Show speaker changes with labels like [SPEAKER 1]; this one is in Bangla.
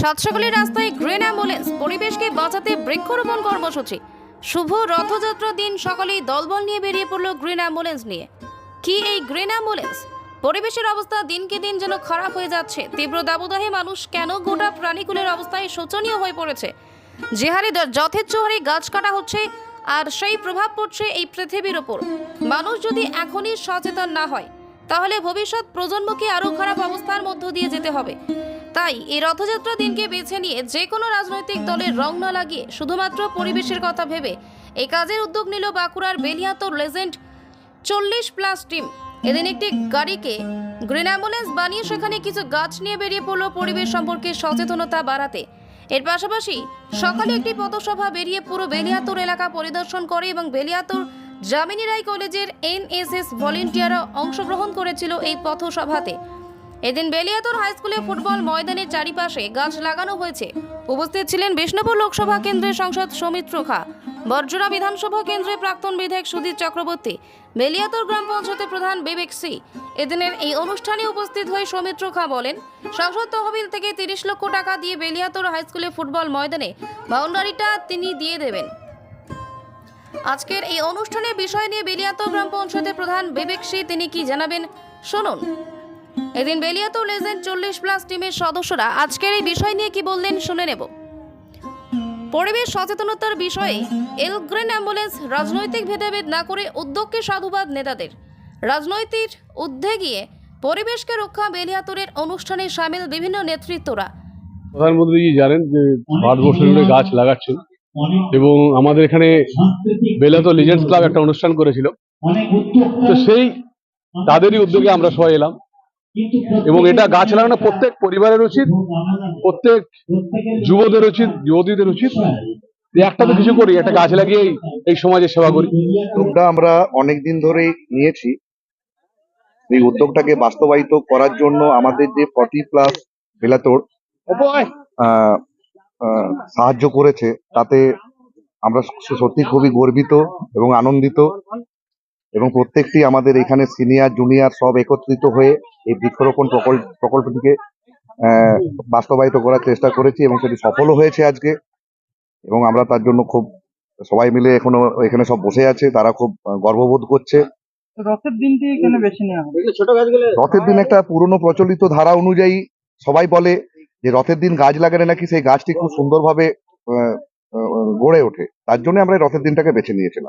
[SPEAKER 1] সাতসকালী রাস্তায় গ্রেন অ্যাম্বুলেন্স, পরিবেশকে বাঁচাতে বৃক্ষরোপণ কর্মসূচি। শুভ রথযাত্রা দিন সকালেই দলবল নিয়ে বেরিয়ে পড়ল গ্রিন অ্যাম্বুলেন্স নিয়ে। কি এই গ্রিন অ্যাম্বুলেন্স? পরিবেশের অবস্থা দিনকে দিন যেন খারাপ হয়ে যাচ্ছে। তীব্র দাবদাহে মানুষ কেন গোটা প্রাণীকুলের অবস্থায় শোচনীয় হয়ে পড়েছে? যে হারে যথেচ্ছ হারে গাছ কাটা হচ্ছে, আর সেই প্রভাব পড়ছে এই পৃথিবীর ওপর। মানুষ যদি এখনই সচেতন না হয়, তাহলে ভবিষ্যৎ প্রজন্মকে আরও খারাপ অবস্থার মধ্য দিয়ে যেতে হবে। তাই এই রথযাত্রা দিনকে বেছে নিয়ে যে কোনো রাজনৈতিক দলের রং না লাগিয়ে শুধুমাত্র পরিবেশের কথা ভেবে এই কাজের উদ্যোগ নিল বাঁকুড়ার বেলিয়াতোর লেজেন্ড চল্লিশ প্লাস টিম। এদিন একটি গাড়িকে গ্রিন অ্যাম্বুলেন্স বানিয়ে সেখানে কিছু গাছ নিয়ে বেরিয়ে পড়ল পরিবেশ সম্পর্কে সচেতনতা বাড়াতে। এর পাশাপাশি সকালে একটি পথসভা বেরিয়ে পুরো বেলিয়াতোর এলাকা পরিদর্শন করে এবং বেলিয়াতোর জামিনী রায় কলেজের এনএসএস ভলেন্টিয়াররা অংশগ্রহণ করেছিল এই পথসভাতে। এদিন বেলিয়াতর হাই স্কুলে ফুটবল ময়দানের চারিপাশে গাছ লাগানো হয়েছে। উপস্থিত ছিলেন বিষ্ণুপুর লোকসভা কেন্দ্রের সাংসদ সৌমিত্র খা বর্জরা বিধানসভা কেন্দ্রের প্রাক্তন বিধায়ক সুধীর চক্রবর্তী, বেলিয়াতর গ্রাম পঞ্চায়েতের প্রধান বিবেক সি। এদিনের এই অনুষ্ঠানে উপস্থিত হয়ে সৌমিত্র খা বলেন, সংসদ তহবিল থেকে তিরিশ লক্ষ টাকা দিয়ে বেলিয়াতর হাই স্কুলে ফুটবল ময়দানে বাউন্ডারিটা তিনি দিয়ে দেবেন। আজকের এই অনুষ্ঠানের বিষয় নিয়ে বেলিয়াতোর গ্রাম পঞ্চায়েতের প্রধান বিবেক সি, তিনি কি জানাবেন? শুনুন। এদিন বেলিয়াতো লেজেন্ড চল্লিশ প্লাস টিমের সদস্যরা আজকের এই বিষয় নিয়ে কি বললেন শুনে নেব। পরিবেশ সচেতনতার বিষয়ে এল গ্রেন অ্যাম্বুলেন্স রাজনৈতিক ভেদাভেদ না করে উদ্যোগকে সাধুবাদ নেতাদের। রাজনৈতিক ঊর্ধ্বে গিয়ে পরিবেশকে রক্ষা বেলিয়াতোরের অনুষ্ঠানে সামিল বিভিন্ন নেতৃত্বরা।
[SPEAKER 2] প্রধানমন্ত্রী জানেন যে ভারতবর্ষ জুড়ে গাছ লাগাচ্ছেন এবং আমাদের এখানে বেলাতো লিজেন্ডস ক্লাব একটা অনুষ্ঠান করেছিল। তো সেই তাদেরই উদ্যোগে আমরা সবাই এলাম। এবং এটা গাছ লাগানো প্রত্যেক পরিবারের উচিত প্রত্যেক যুবদের উচিত যুবতীদের উচিত। একটা তো কিছু করি একটা গাছ লাগিয়ে এই- সমাজের সেবা করি।
[SPEAKER 3] উদ্যোগটা আমরা অনেক দিন ধরেই নিয়েছি। এই উদ্যোগটাকে বাস্তবায়িত করার জন্য আমাদের যে ফর্টি প্লাস বেলাতোর সাহায্য করেছে তাতে আমরা সত্যি খুবই গর্বিত এবং আনন্দিত। এবং প্রত্যেকটি আমাদের এখানে সিনিয়র জুনিয়র সব একত্রিত হয়ে এই বৃক্ষরোপণ প্রকল্প প্রকল্পটিকে আহ, বাস্তবায়িত করার চেষ্টা করেছি এবং সেটি সফলও হয়েছে আজকে। এবং আমরা তার জন্য খুব সবাই মিলে এখনও এখানে সব বসে আছে তারা খুব গর্ববোধ করছে।
[SPEAKER 4] রথের দিনটি এখানে বেছে নেওয়া
[SPEAKER 3] রথের দিন একটা পুরনো প্রচলিত ধারা অনুযায়ী সবাই বলে যে রথের দিন গাছ লাগালে নাকি সেই গাছটি খুব সুন্দরভাবে আহ, আহ, গড়ে ওঠে। তার জন্য আমরা রথের দিনটাকে বেছে নিয়েছিলাম।